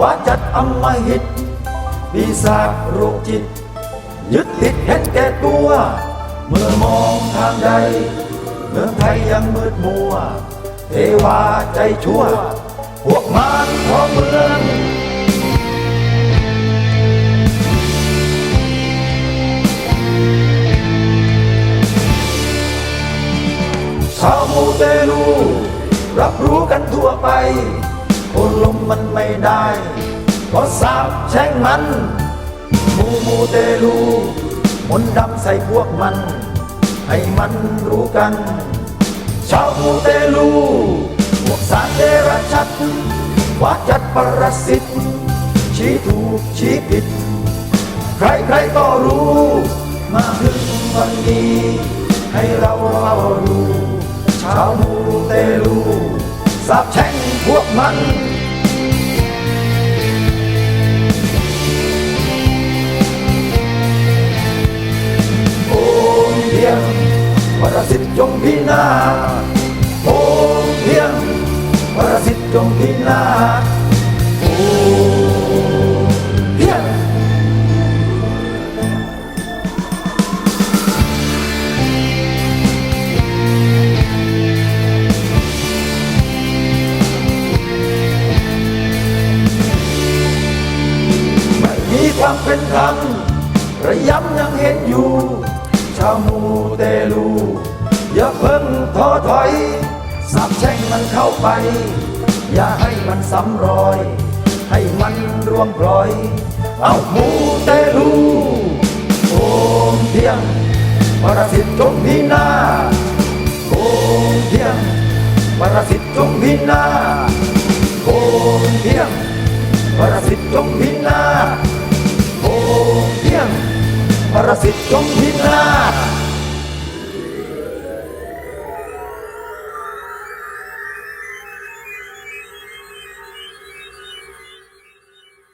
ว่าจัดอำมหิตปีศาจโรคจิต ยึดติดเห็นแก่ตัว เมื่อมองทางใด เมืองไทยยังมืดมัว เทวาใจชั่ว พวกมารของเมืองชาวมูเตลูรับรู้กันทั่วไป ลมมันไม่ได้เพราะสาบแช่งมัน มูมูเตลูมนดำใส่พวกมัน ให้มันรู้กัน ชาวมูเตลูพวกสารเดรัจฉันว่าจัดประสิตชี้ถูกชี้ผิด ใครๆก็รู้ มาถึงวันนี้ ให้เราเฝ้าดูชาวมูเตลูสาบแช่งพวกมัน ยงปรสิตจงพินาศโอมเพียงปรสิตจงพินาศโอมเพียงไม่มีความเป็นธรรมระยำยังเห็นอยู่าวมูเตลู อย่าเพิ่งท้อถอยสาบแช่งมันเข้าไป อย่าให้มันซ้ำรอย ให้มันร่วงพลอย เอามูเตลูโอมเพียงปรสิตจงพินาโอมเพียงปรสิตจงพินา สิทธิ์จงพินาศ